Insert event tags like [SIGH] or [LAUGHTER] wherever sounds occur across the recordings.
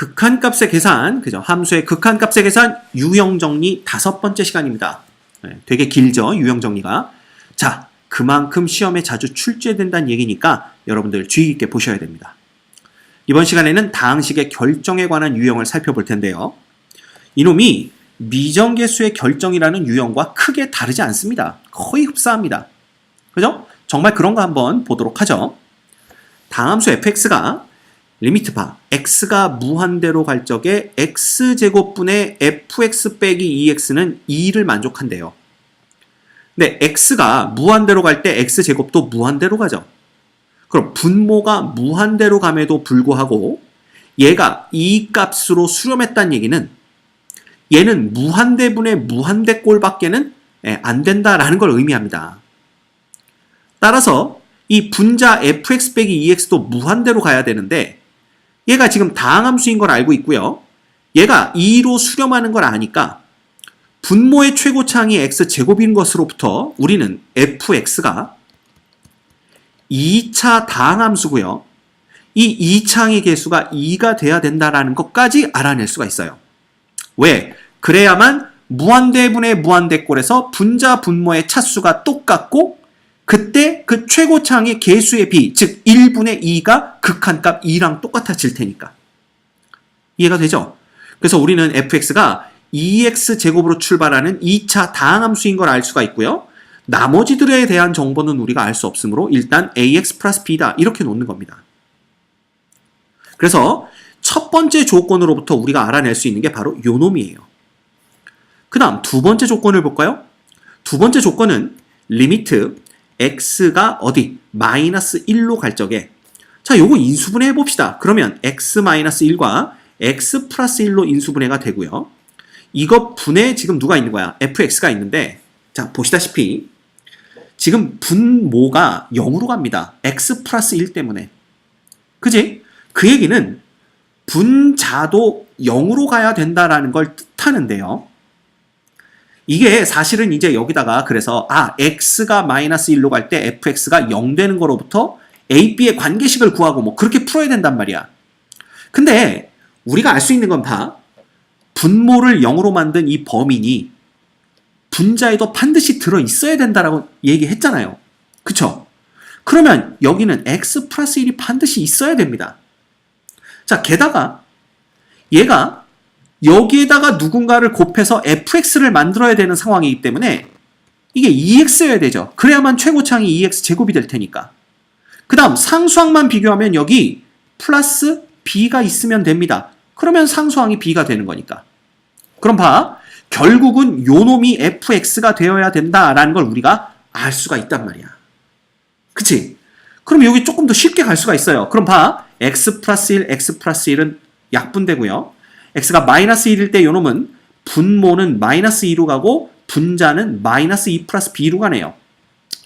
극한값의 계산, 그죠? 함수의 극한값의 계산 유형 정리 다섯 번째 시간입니다. 네, 되게 길죠, 유형 정리가. 자, 그만큼 시험에 자주 출제된다는 얘기니까 여러분들 주의 깊게 보셔야 됩니다. 이번 시간에는 다항식의 결정에 관한 유형을 살펴볼 텐데요. 이놈이 미정계수의 결정이라는 유형과 크게 다르지 않습니다. 거의 흡사합니다. 그죠? 정말 그런 거 한번 보도록 하죠. 다함수 fx가 리미트 바 x가 무한대로 갈 적에 x제곱분의 fx 빼기 2x는 2를 만족한대요. 근데 x가 무한대로 갈 때 x제곱도 무한대로 가죠. 그럼 분모가 무한대로 감에도 불구하고 얘가 이 값으로 수렴했다는 얘기는 얘는 무한대분의 무한대꼴밖에는 예, 안 된다라는 걸 의미합니다. 따라서 이 분자 fx 빼기 2x도 무한대로 가야 되는데 얘가 지금 다항함수인 걸 알고 있고요. 얘가 2로 수렴하는 걸 아니까 분모의 최고차항이 x제곱인 것으로부터 우리는 fx가 2차 다항함수고요. 이 2차항의 개수가 2가 돼야 된다라는 것까지 알아낼 수가 있어요. 왜? 그래야만 무한대분의 무한대꼴에서 분자 분모의 차수가 똑같고 그때 그 최고차항의 개수의 비, 즉 1분의 2가 극한값 2랑 똑같아질 테니까. 이해가 되죠? 그래서 우리는 fx가 2x 제곱으로 출발하는 2차 다항함수인 걸 알 수가 있고요. 나머지들에 대한 정보는 우리가 알 수 없으므로 일단 ax 플러스 b다 이렇게 놓는 겁니다. 그래서 첫 번째 조건으로부터 우리가 알아낼 수 있는 게 바로 요 놈이에요. 그 다음 두 번째 조건을 볼까요? 두 번째 조건은 리미트 x가 어디 마이너스 1로 갈 적에 자 요거 인수분해 해봅시다. 그러면 x 마이너스 1과 x 플러스 1로 인수분해가 되고요. 이거 분해 지금 누가 있는 거야? fx가 있는데 자 보시다시피 지금 분모가 0으로 갑니다. x 플러스 1 때문에 그지? 그 얘기는 분자도 0으로 가야 된다라는 걸 뜻하는데요. 이게 사실은 이제 여기다가 그래서 아 x가 마이너스 1로 갈 때 fx가 0 되는 거로부터 a, b의 관계식을 구하고 뭐 그렇게 풀어야 된단 말이야. 근데 우리가 알 수 있는 건 봐. 분모를 0으로 만든 이 범인이 분자에도 반드시 들어 있어야 된다라고 얘기했잖아요. 그쵸? 그러면 여기는 x 플러스 1이 반드시 있어야 됩니다. 자, 게다가 얘가 여기에다가 누군가를 곱해서 fx를 만들어야 되는 상황이기 때문에 이게 2x여야 되죠. 그래야만 최고차항이 2x 제곱이 될 테니까. 그 다음 상수항만 비교하면 여기 플러스 b가 있으면 됩니다. 그러면 상수항이 b가 되는 거니까. 그럼 봐. 결국은 요 놈이 fx가 되어야 된다라는 걸 우리가 알 수가 있단 말이야. 그치? 그럼 여기 조금 더 쉽게 갈 수가 있어요. 그럼 봐. x 플러스 1, x 플러스 1은 약분되고요. X가 마이너스 1일 때 요놈은 분모는 마이너스 2로 가고 분자는 마이너스 2 플러스 b로 가네요.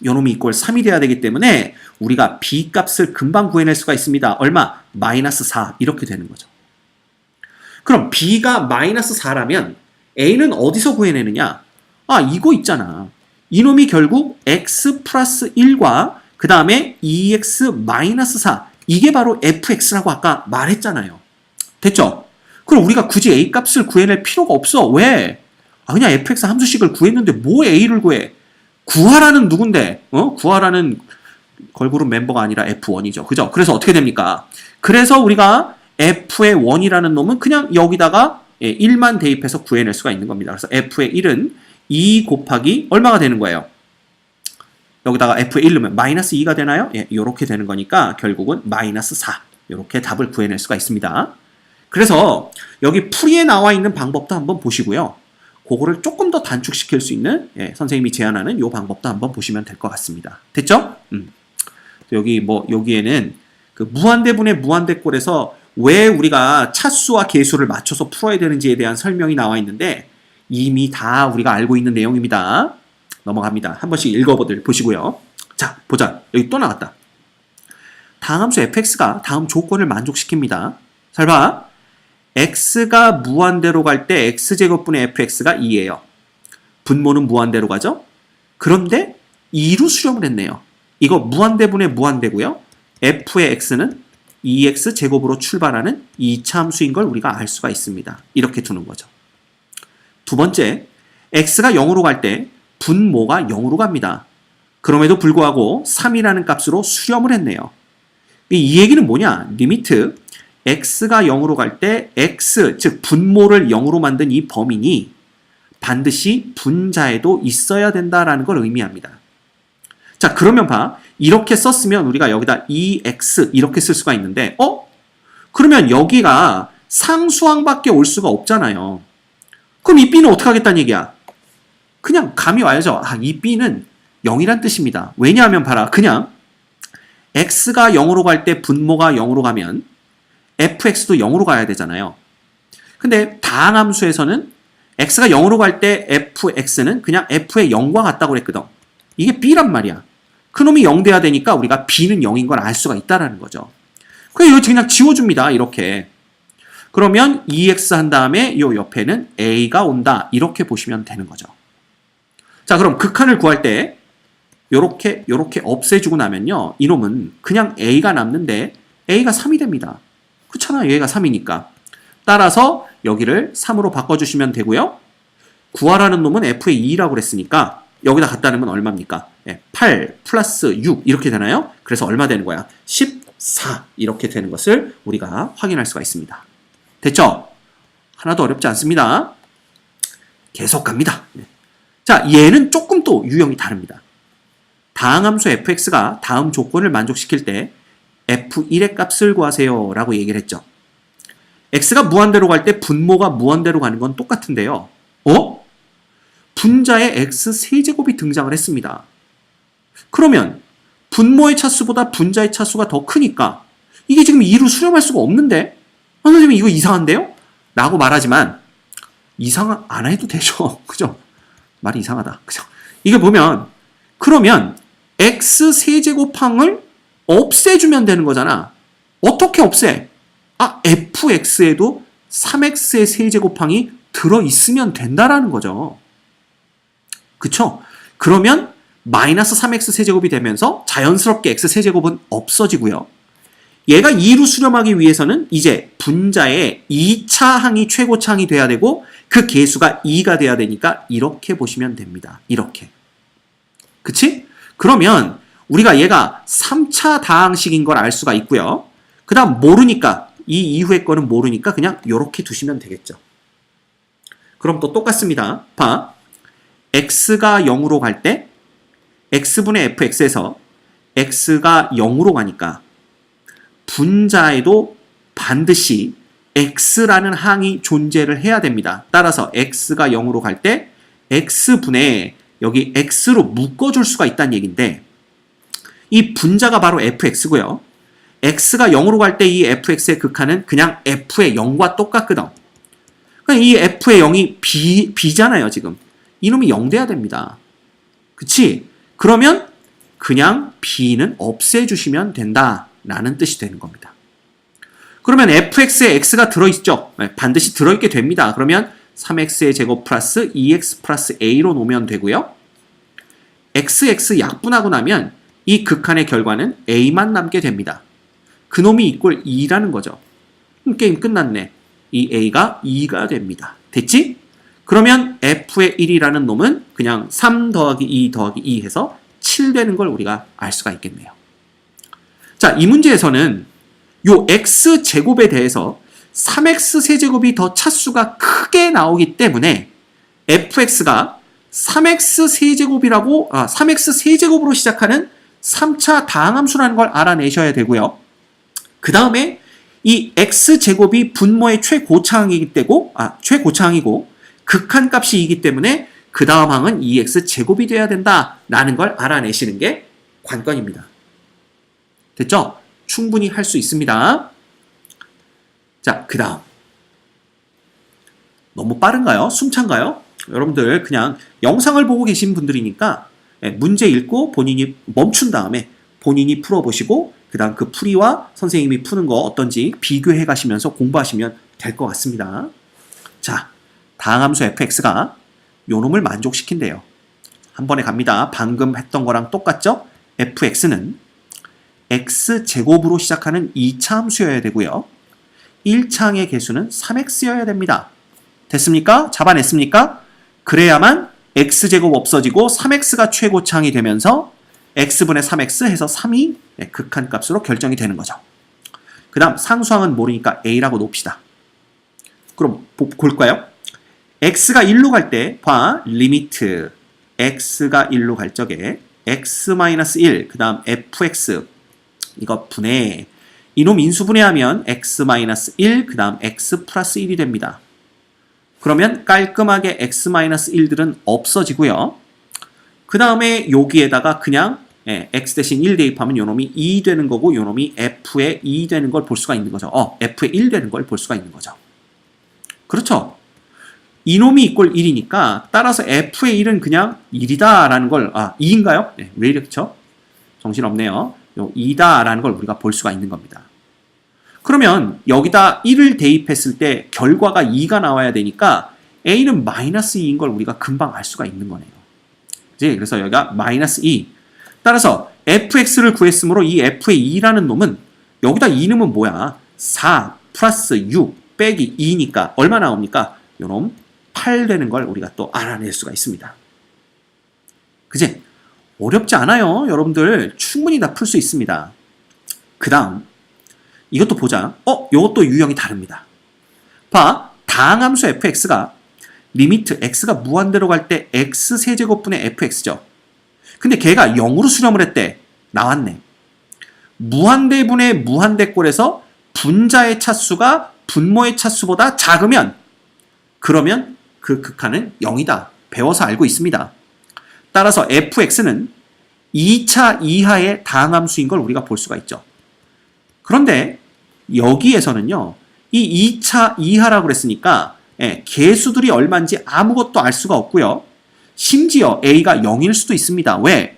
요놈이 이꼴 3이 돼야 되기 때문에 우리가 b 값을 금방 구해낼 수가 있습니다. 얼마? 마이너스 4 이렇게 되는 거죠. 그럼 b가 마이너스 4라면 a는 어디서 구해내느냐? 아 이거 있잖아. 이놈이 결국 x 플러스 1과 그 다음에 2x 마이너스 4 이게 바로 fx라고 아까 말했잖아요. 됐죠? 그럼 우리가 굳이 a 값을 구해낼 필요가 없어. 왜? 아, 그냥 fx 함수식을 구했는데 뭐 a를 구해? 구하라는 누군데? 어? 구하라는 걸그룹 멤버가 아니라 f1이죠. 그죠? 그래서 어떻게 됩니까? 그래서 우리가 f의 1이라는 놈은 그냥 여기다가 1만 대입해서 구해낼 수가 있는 겁니다. 그래서 f의 1은 2 곱하기 얼마가 되는 거예요? 여기다가 f의 1 넣으면 마이너스 2가 되나요? 예, 이렇게 되는 거니까 결국은 마이너스 4 이렇게 답을 구해낼 수가 있습니다. 그래서 여기 풀이에 나와 있는 방법도 한번 보시고요. 그거를 조금 더 단축시킬 수 있는 예, 선생님이 제안하는 이 방법도 한번 보시면 될 것 같습니다. 됐죠? 음. 여기 뭐 여기에는 그 무한대분의 무한대꼴에서 왜 우리가 차수와 개수를 맞춰서 풀어야 되는지에 대한 설명이 나와 있는데 이미 다 우리가 알고 있는 내용입니다. 넘어갑니다. 한 번씩 읽어보들 보시고요. 자, 보자. 여기 또 나왔다. 다음 함수 fx가 다음 조건을 만족시킵니다. 잘 봐. X가 무한대로 갈 때 x제곱분의 fx가 2예요. 분모는 무한대로 가죠? 그런데 2로 수렴을 했네요. 이거 무한대분의 무한대고요. f의 x는 2x 제곱으로 출발하는 2차 함수인 걸 우리가 알 수가 있습니다. 이렇게 두는 거죠. 두 번째, x가 0으로 갈 때 분모가 0으로 갑니다. 그럼에도 불구하고 3이라는 값으로 수렴을 했네요. 이, 이 얘기는 뭐냐? 리미트 x가 0으로 갈 때 x, 즉 분모를 0으로 만든 이 범인이 반드시 분자에도 있어야 된다라는 걸 의미합니다. 자, 그러면 봐. 이렇게 썼으면 우리가 여기다 2x 이렇게 쓸 수가 있는데, 어? 그러면 여기가 상수항밖에 올 수가 없잖아요. 그럼 이 b는 어떻게 하겠다는 얘기야? 그냥 감이 와야죠. 아, 이 b는 0이란 뜻입니다. 왜냐하면 봐라. 그냥 x가 0으로 갈 때 분모가 0으로 가면 fx도 0으로 가야 되잖아요. 근데 다항함수에서는 x가 0으로 갈 때 fx는 그냥 f의 0과 같다고 그랬거든. 이게 b란 말이야. 그놈이 0 돼야 되니까 우리가 b는 0인 걸 알 수가 있다라는 거죠. 그냥 이거 그냥 지워줍니다. 이렇게. 그러면 2x 한 다음에 요 옆에는 a가 온다. 이렇게 보시면 되는 거죠. 자, 그럼 극한을 구할 때 요렇게 요렇게 없애주고 나면요. 이놈은 그냥 a가 남는데 a가 3이 됩니다. 그렇잖아요. 얘가 3이니까. 따라서 여기를 3으로 바꿔주시면 되고요. 구하라는 놈은 f의 2라고 그랬으니까 여기다 갖다 놓으면 얼마입니까? 8 플러스 6 이렇게 되나요? 그래서 얼마 되는 거야? 14 이렇게 되는 것을 우리가 확인할 수가 있습니다. 됐죠? 하나도 어렵지 않습니다. 계속 갑니다. 네. 자, 얘는 조금 또 유형이 다릅니다. 다항함수 fx가 다음 조건을 만족시킬 때 f1의 값을 구하세요 라고 얘기를 했죠. x가 무한대로 갈 때 분모가 무한대로 가는 건 똑같은데요. 어? 분자의 x 세제곱이 등장을 했습니다. 그러면 분모의 차수보다 분자의 차수가 더 크니까 이게 지금 2로 수렴할 수가 없는데 아, 선생님 이거 이상한데요? 라고 말하지만 이상 안 해도 되죠. [LAUGHS] 그죠? 말이 이상하다. 그죠? 이게 보면 그러면 x 세제곱항을 없애주면 되는 거잖아. 어떻게 없애? 아, fx에도 3x의 세제곱항이 들어있으면 된다라는 거죠. 그쵸? 그러면 마이너스 3x 세제곱이 되면서 자연스럽게 x 세제곱은 없어지고요. 얘가 2로 수렴하기 위해서는 이제 분자의 2차 항이 최고차 항이 돼야 되고 그 개수가 2가 돼야 되니까 이렇게 보시면 됩니다. 이렇게. 그치? 그러면 우리가 얘가 3차 다항식인 걸 알 수가 있고요. 그 다음 모르니까 이 이후의 거는 모르니까 그냥 이렇게 두시면 되겠죠. 그럼 또 똑같습니다. 봐. x가 0으로 갈 때 x분의 fx에서 x가 0으로 가니까 분자에도 반드시 x라는 항이 존재를 해야 됩니다. 따라서 x가 0으로 갈 때 x분의 여기 x로 묶어줄 수가 있다는 얘기인데 이 분자가 바로 fx고요. x가 0으로 갈 때 이 fx의 극한은 그냥 f의 0과 똑같거든. 그러니까 이 f의 0이 b, b잖아요, 지금. 이놈이 0 돼야 됩니다. 그치? 그러면 그냥 b는 없애주시면 된다라는 뜻이 되는 겁니다. 그러면 fx에 x가 들어있죠? 네, 반드시 들어있게 됩니다. 그러면 3x의 제곱 플러스 2x 플러스 a로 놓으면 되고요. xx 약분하고 나면 이 극한의 결과는 a만 남게 됩니다. 그놈이 이꼴 2라는 거죠. 게임 끝났네. 이 a가 2가 됩니다. 됐지? 그러면 f의 1이라는 놈은 그냥 3 더하기 2 더하기 2 해서 7 되는 걸 우리가 알 수가 있겠네요. 자, 이 문제에서는 요 x 제곱에 대해서 3x 세제곱이 더 차수가 크게 나오기 때문에 fx가 3x 세제곱이라고 아, 3x 세제곱으로 시작하는 3차 다항함수라는 걸 알아내셔야 되고요. 그 다음에 이 x 제곱이 분모의 최고차항이기 때고 아 최고차항이고 극한 값이기 때문에 그 다음 항은 2x 제곱이 돼야 된다라는 걸 알아내시는 게 관건입니다. 됐죠? 충분히 할 수 있습니다. 자, 그 다음. 너무 빠른가요? 숨찬가요? 여러분들 그냥 영상을 보고 계신 분들이니까 예, 문제 읽고 본인이 멈춘 다음에 본인이 풀어보시고 그 다음 그 풀이와 선생님이 푸는 거 어떤지 비교해 가시면서 공부하시면 될 것 같습니다. 자, 다항함수 fx가 요 놈을 만족시킨대요. 한 번에 갑니다. 방금 했던 거랑 똑같죠? fx는 x제곱으로 시작하는 2차 함수여야 되고요. 1차항의 개수는 3x여야 됩니다. 됐습니까? 잡아냈습니까? 그래야만 x제곱 없어지고 3x가 최고차항이 되면서 x분의 3x 해서 3이 네, 극한값으로 결정이 되는 거죠. 그 다음 상수항은 모르니까 a라고 놓읍시다. 그럼 보- 볼까요? x가 1로 갈 때 봐. 리미트 x가 1로 갈 적에 x-1 그 다음 fx 이거 분해 이놈 인수분해하면 x-1 그 다음 x 플러스 1이 됩니다. 그러면 깔끔하게 x-1들은 없어지고요. 그 다음에 여기에다가 그냥 예, x 대신 1 대입하면 요놈이 2 되는 거고 요놈이 f에 2 되는 걸 볼 수가 있는 거죠. 어, f에 1 되는 걸 볼 수가 있는 거죠. 그렇죠. 이놈이 이꼴 1이니까 따라서 f의 1은 그냥 1이다라는 걸, 아, 2인가요? 네, 왜 이렇죠? 정신없네요. 요 2다라는 걸 우리가 볼 수가 있는 겁니다. 그러면 여기다 1을 대입했을 때 결과가 2가 나와야 되니까 a는 마이너스 2인 걸 우리가 금방 알 수가 있는 거네요. 그지? 그래서 여기가 마이너스 2. 따라서 fx를 구했으므로 이 f의 2라는 놈은 여기다 2는 뭐야? 4 플러스 6 빼기 2니까 얼마 나옵니까? 요놈 8 되는 걸 우리가 또 알아낼 수가 있습니다. 그지? 어렵지 않아요. 여러분들 충분히 다 풀 수 있습니다. 그 다음 이것도 보자. 어? 요것도 유형이 다릅니다. 봐. 다항함수 fx가 리미트 x가 무한대로 갈 때 x 세제곱분의 fx죠. 근데 걔가 0으로 수렴을 했대. 나왔네. 무한대분의 무한대꼴에서 분자의 차수가 분모의 차수보다 작으면 그러면 그 극한은 0이다. 배워서 알고 있습니다. 따라서 fx는 2차 이하의 다항함수인 걸 우리가 볼 수가 있죠. 그런데 여기에서는요. 이 2차 이하라고 그랬으니까 예, 개수들이 얼마인지 아무것도 알 수가 없고요. 심지어 a가 0일 수도 있습니다. 왜?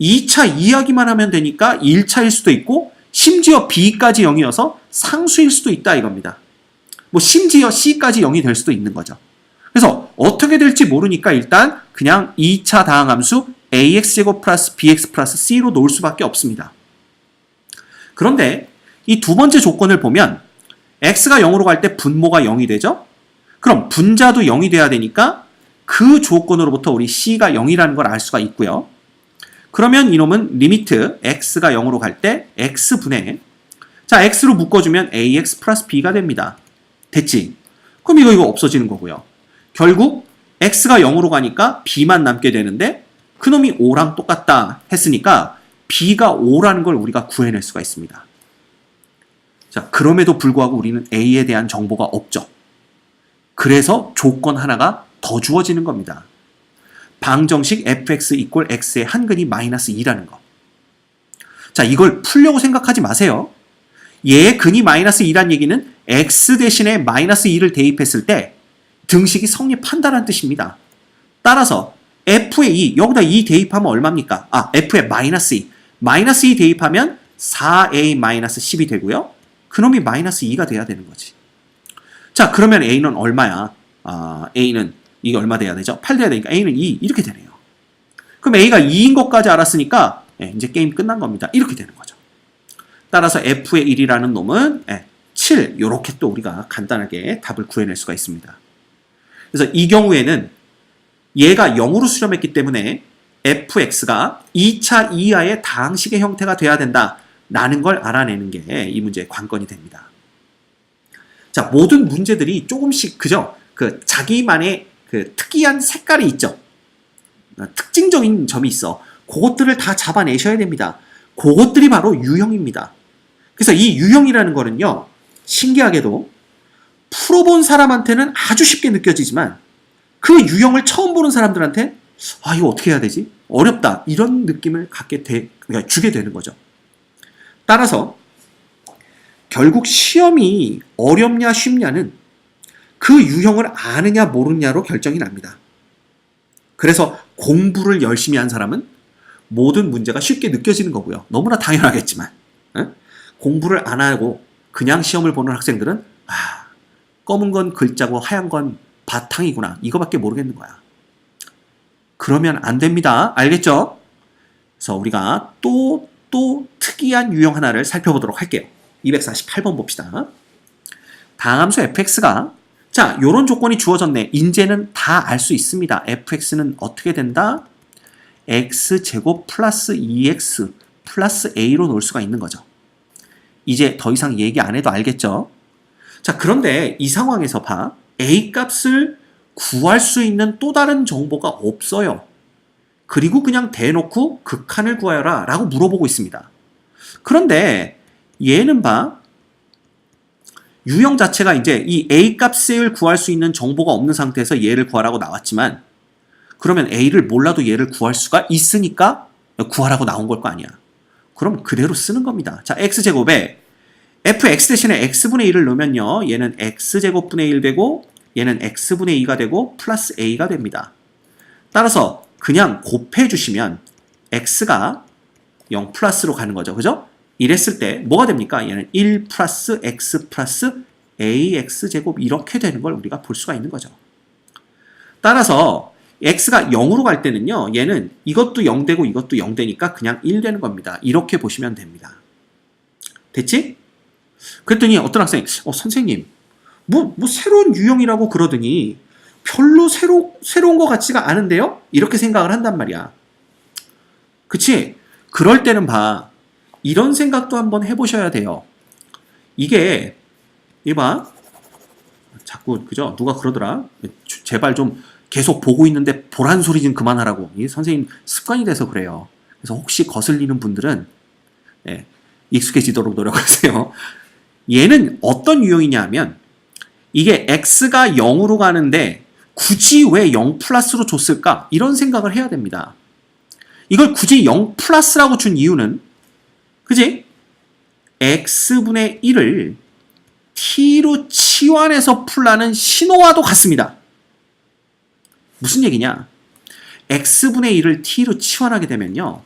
2차 이하기만 하면 되니까 1차일 수도 있고 심지어 b까지 0이어서 상수일 수도 있다 이겁니다. 뭐 심지어 c까지 0이 될 수도 있는 거죠. 그래서 어떻게 될지 모르니까 일단 그냥 2차 다항함수 ax제곱 플러스 bx 플러스 c로 놓을 수밖에 없습니다. 그런데 이 두 번째 조건을 보면 x가 0으로 갈 때 분모가 0이 되죠? 그럼 분자도 0이 돼야 되니까 그 조건으로부터 우리 c가 0이라는 걸 알 수가 있고요. 그러면 이놈은 리미트 x가 0으로 갈 때 x분의 자 x로 묶어주면 ax 플러스 b가 됩니다. 됐지? 그럼 이거 이거 없어지는 거고요. 결국 x가 0으로 가니까 b만 남게 되는데 그놈이 5랑 똑같다 했으니까 b가 5라는 걸 우리가 구해낼 수가 있습니다. 자, 그럼에도 불구하고 우리는 a에 대한 정보가 없죠. 그래서 조건 하나가 더 주어지는 겁니다. 방정식 fx 이꼴 x의 한근이 마이너스 2라는 거. 자, 이걸 풀려고 생각하지 마세요. 얘의 근이 마이너스 2란 얘기는 x 대신에 마이너스 2를 대입했을 때 등식이 성립한다는 뜻입니다. 따라서 f의 2, 여기다 2 대입하면 얼마입니까? 아, f의 마이너스 2. 마이너스 2 대입하면 4a 마이너스 10이 되고요. 그놈이 마이너스 2가 돼야 되는 거지. 자, 그러면 a는 얼마야? 아, a는 이게 얼마 돼야 되죠? 8 돼야 되니까 a는 2 이렇게 되네요. 그럼 a가 2인 것까지 알았으니까 예, 이제 게임 끝난 겁니다. 이렇게 되는 거죠. 따라서 f의 1이라는 놈은 예, 7 이렇게 또 우리가 간단하게 답을 구해낼 수가 있습니다. 그래서 이 경우에는 얘가 0으로 수렴했기 때문에 fx가 2차 이하의 다항식의 형태가 돼야 된다 라는 걸 알아내는 게 이 문제의 관건이 됩니다. 자, 모든 문제들이 조금씩 그죠? 그 자기만의 그 특이한 색깔이 있죠. 어, 특징적인 점이 있어. 그것들을 다 잡아내셔야 됩니다. 그것들이 바로 유형입니다. 그래서 이 유형이라는 거는요, 신기하게도 풀어본 사람한테는 아주 쉽게 느껴지지만 그 유형을 처음 보는 사람들한테 아, 이거 어떻게 해야 되지? 어렵다. 이런 느낌을 갖게 돼, 그러니까 주게 되는 거죠. 따라서 결국 시험이 어렵냐 쉽냐는 그 유형을 아느냐 모르냐로 결정이 납니다. 그래서 공부를 열심히 한 사람은 모든 문제가 쉽게 느껴지는 거고요. 너무나 당연하겠지만 응? 공부를 안 하고 그냥 시험을 보는 학생들은 아, 검은 건 글자고 하얀 건 바탕이구나 이거밖에 모르겠는 거야. 그러면 안 됩니다. 알겠죠? 그래서 우리가 또 또 특이한 유형 하나를 살펴보도록 할게요. 248번 봅시다. 다함수 fx가 자, 요런 조건이 주어졌네. 이제는 다 알 수 있습니다. fx는 어떻게 된다? x제곱 플러스 2x 플러스 a로 놓을 수가 있는 거죠. 이제 더 이상 얘기 안 해도 알겠죠? 자, 그런데 이 상황에서 봐. a 값을 구할 수 있는 또 다른 정보가 없어요. 그리고 그냥 대놓고 극한을 구하여라 라고 물어보고 있습니다. 그런데 얘는 봐. 유형 자체가 이제 이 a 값을 구할 수 있는 정보가 없는 상태에서 얘를 구하라고 나왔지만 그러면 a를 몰라도 얘를 구할 수가 있으니까 구하라고 나온 걸 거 아니야. 그럼 그대로 쓰는 겁니다. 자, x제곱에 fx 대신에 x분의 1을 넣으면요. 얘는 x제곱분의 1 되고 얘는 x분의 2가 되고 플러스 a가 됩니다. 따라서 그냥 곱해 주시면 x가 0 플러스로 가는 거죠. 그죠? 이랬을 때 뭐가 됩니까? 얘는 1 플러스 x 플러스 ax제곱 이렇게 되는 걸 우리가 볼 수가 있는 거죠. 따라서 x가 0으로 갈 때는요. 얘는 이것도 0 되고 이것도 0 되니까 그냥 1 되는 겁니다. 이렇게 보시면 됩니다. 됐지? 그랬더니 어떤 학생이 어 선생님 뭐, 뭐 새로운 유형이라고 그러더니 별로 새로, 새로운 것 같지가 않은데요? 이렇게 생각을 한단 말이야. 그치? 그럴 때는 봐. 이런 생각도 한번 해보셔야 돼요. 이게, 이봐. 자꾸, 그죠? 누가 그러더라. 제발 좀 계속 보고 있는데 보란 소리 좀 그만하라고. 이 선생님 습관이 돼서 그래요. 그래서 혹시 거슬리는 분들은, 예, 익숙해지도록 노력하세요. 얘는 어떤 유형이냐 하면, 이게 x가 0으로 가는데 굳이 왜 0 플러스로 줬을까? 이런 생각을 해야 됩니다. 이걸 굳이 0 플러스라고 준 이유는 그지? x분의 1을 t로 치환해서 풀라는 신호와도 같습니다. 무슨 얘기냐? x분의 1을 t로 치환하게 되면요.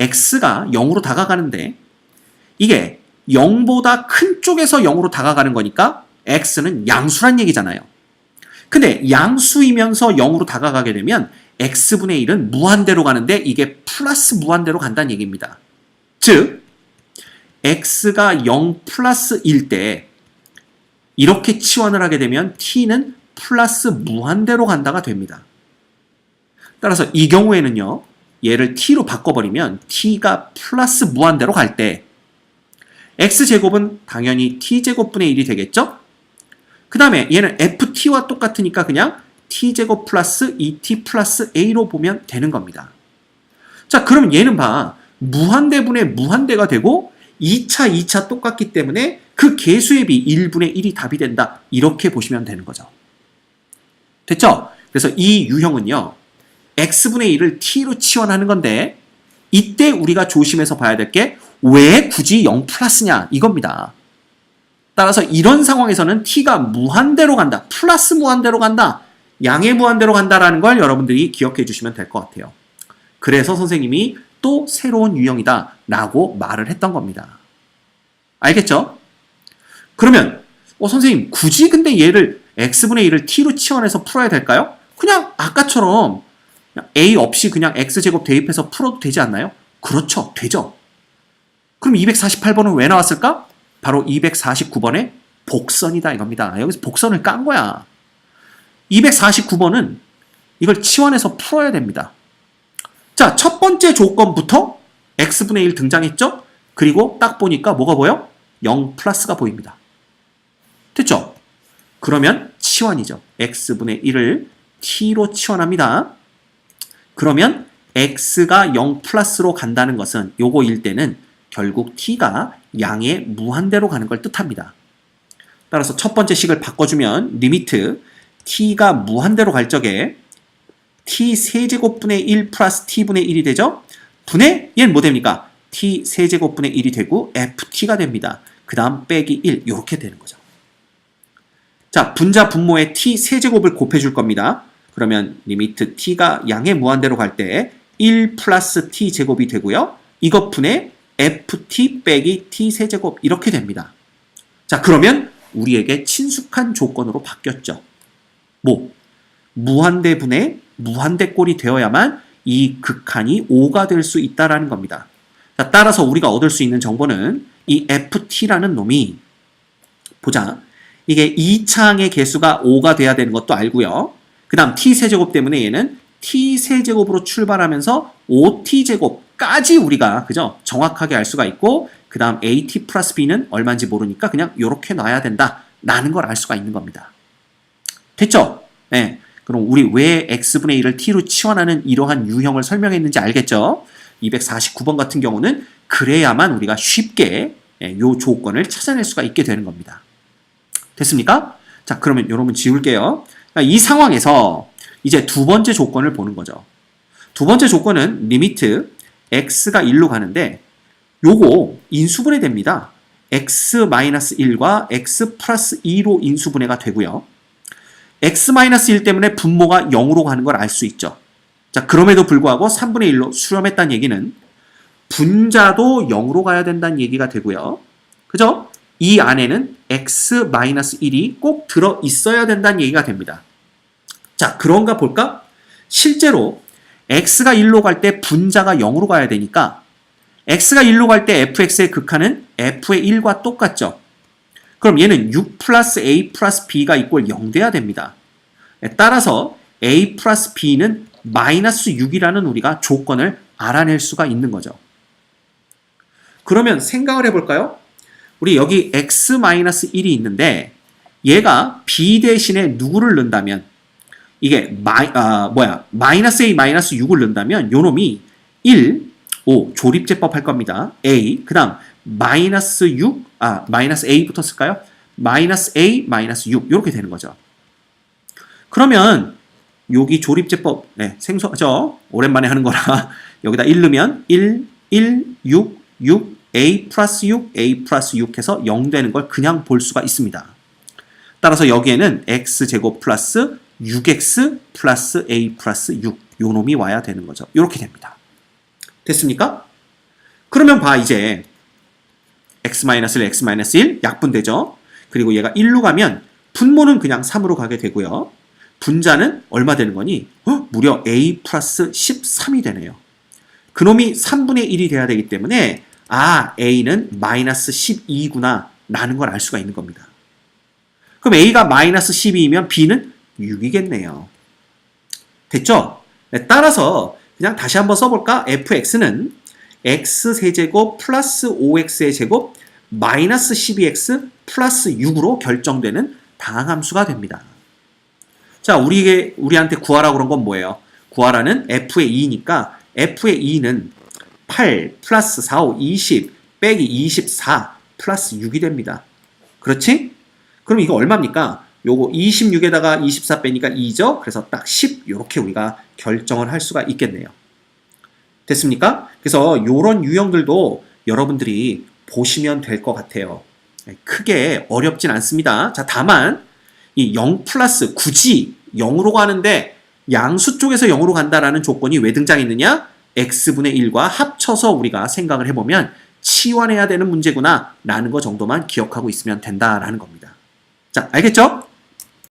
x가 0으로 다가가는데 이게 0보다 큰 쪽에서 0으로 다가가는 거니까 x는 양수란 얘기잖아요. 근데 양수이면서 0으로 다가가게 되면 x분의 1은 무한대로 가는데 이게 플러스 무한대로 간다는 얘기입니다. 즉 x가 0 플러스 1 때 이렇게 치환을 하게 되면 t는 플러스 무한대로 간다가 됩니다. 따라서 이 경우에는요. 얘를 t로 바꿔버리면 t가 플러스 무한대로 갈 때 x제곱은 당연히 t제곱분의 1이 되겠죠? 그 다음에 얘는 ft와 똑같으니까 그냥 t제곱 플러스 2t 플러스 a로 보면 되는 겁니다. 자, 그럼 얘는 봐. 무한대분의 무한대가 되고 2차, 2차 똑같기 때문에 그 개수의 비 1분의 1이 답이 된다. 이렇게 보시면 되는 거죠. 됐죠? 그래서 이 유형은요. x분의 1을 t로 치환하는 건데 이때 우리가 조심해서 봐야 될 게 왜 굳이 0 플러스냐 이겁니다. 따라서 이런 상황에서는 t가 무한대로 간다. 플러스 무한대로 간다. 양의 무한대로 간다라는 걸 여러분들이 기억해 주시면 될 것 같아요. 그래서 선생님이 또 새로운 유형이다 라고 말을 했던 겁니다. 알겠죠? 그러면 어, 선생님 굳이 근데 얘를 x분의 1을 t로 치환해서 풀어야 될까요? 그냥 아까처럼 a 없이 그냥 x제곱 대입해서 풀어도 되지 않나요? 그렇죠. 되죠. 그럼 248번은 왜 나왔을까? 바로 249번의 복선이다 이겁니다. 여기서 복선을 깐 거야. 249번은 이걸 치환해서 풀어야 됩니다. 자, 첫 번째 조건부터 x분의 1 등장했죠? 그리고 딱 보니까 뭐가 보여? 0 플러스가 보입니다. 됐죠? 그러면 치환이죠. x분의 1을 t로 치환합니다. 그러면 x가 0 플러스로 간다는 것은 요거일 때는 결국 t가 양의 무한대로 가는 걸 뜻합니다. 따라서 첫 번째 식을 바꿔주면 리미트 t가 무한대로 갈 적에 t 세제곱분의 1 플러스 t분의 1이 되죠? 분의 얘는 뭐 됩니까? t 세제곱분의 1이 되고 ft가 됩니다. 그 다음 빼기 1 이렇게 되는 거죠. 자 분자 분모의 t 세제곱을 곱해줄 겁니다. 그러면 리미트 t가 양의 무한대로 갈 때 1 플러스 t 제곱이 되고요. 이것 분의 ft 빼기 t 세제곱 이렇게 됩니다. 자 그러면 우리에게 친숙한 조건으로 바뀌었죠. 뭐 무한대분의 무한대꼴이 되어야만 이 극한이 5가 될 수 있다라는 겁니다. 자, 따라서 우리가 얻을 수 있는 정보는 이 ft라는 놈이 보자. 이게 2창의 개수가 5가 돼야 되는 것도 알고요. 그 다음 t세제곱 때문에 얘는 t세제곱으로 출발하면서 5t제곱까지 우리가 그죠? 정확하게 알 수가 있고 그 다음 at 플러스 b는 얼마인지 모르니까 그냥 이렇게 놔야 된다 라는 걸 알 수가 있는 겁니다. 됐죠? 네. 그럼 우리 왜 x분의 1을 t로 치환하는 이러한 유형을 설명했는지 알겠죠? 249번 같은 경우는 그래야만 우리가 쉽게 이 조건을 찾아낼 수가 있게 되는 겁니다. 됐습니까? 자, 그러면 여러분 지울게요. 이 상황에서 이제 두 번째 조건을 보는 거죠. 두 번째 조건은 리미트 x가 1로 가는데 요거 인수분해 됩니다. x-1과 x 플러스 2로 인수분해가 되고요. x-1 때문에 분모가 0으로 가는 걸 알 수 있죠. 자, 그럼에도 불구하고 3분의 1로 수렴했다는 얘기는 분자도 0으로 가야 된다는 얘기가 되고요. 그죠? 이 안에는 x-1이 꼭 들어 있어야 된다는 얘기가 됩니다. 자, 그런가 볼까? 실제로 x가 1로 갈 때 분자가 0으로 가야 되니까 x가 1로 갈 때 fx의 극한은 f의 1과 똑같죠. 그럼 얘는 6 플러스 a 플러스 b가 이꼴 0 돼야 됩니다. 따라서 a 플러스 b는 마이너스 6이라는 우리가 조건을 알아낼 수가 있는 거죠. 그러면 생각을 해볼까요? 우리 여기 x-1이 있는데 얘가 b 대신에 누구를 넣는다면 이게 마이, 아, 뭐야 마이너스 a 마이너스 6을 넣는다면 요 놈이 1, 5 조립제법 할 겁니다. a 그 다음 마이너스 6, 아 마이너스 a 붙었을까요? 마이너스 a 마이너스 6 이렇게 되는 거죠. 그러면 여기 조립제법 네, 생소하죠? 오랜만에 하는 거라 [LAUGHS] 여기다 1 넣으면 1, 1, 6, 6, a 플러스 6, a 플러스 6 해서 0 되는 걸 그냥 볼 수가 있습니다. 따라서 여기에는 x제곱 플러스 6x 플러스 a 플러스 6 요놈이 와야 되는 거죠. 이렇게 됩니다. 됐습니까? 그러면 봐 이제 x-1, x-1 약분되죠. 그리고 얘가 1로 가면 분모는 그냥 3으로 가게 되고요. 분자는 얼마 되는 거니? 어? 무려 a 플러스 13이 되네요. 그놈이 3분의 1이 돼야 되기 때문에 아 a는 마이너스 12구나 라는 걸 알 수가 있는 겁니다. 그럼 a가 마이너스 12이면 b는 6이겠네요. 됐죠? 네, 따라서 그냥 다시 한번 써볼까? fx는 x세제곱 플러스 5x의 제곱 마이너스 12x 플러스 6으로 결정되는 다항함수가 됩니다. 자, 우리에게, 우리한테 구하라고 그런 건 뭐예요? 구하라는 f의 2니까 f의 2는 8 플러스 4, 5, 20 빼기 24 플러스 6이 됩니다. 그렇지? 그럼 이거 얼마입니까? 요거 26에다가 24 빼니까 2죠? 그래서 딱 10 이렇게 우리가 결정을 할 수가 있겠네요. 됐습니까? 그래서 이런 유형들도 여러분들이 보시면 될 것 같아요. 네, 크게 어렵진 않습니다. 자, 다만 이 0 플러스 굳이 0으로 가는데 양수 쪽에서 0으로 간다라는 조건이 왜 등장했느냐? x분의 1과 합쳐서 우리가 생각을 해보면 치환해야 되는 문제구나 라는 거 정도만 기억하고 있으면 된다라는 겁니다. 자, 알겠죠?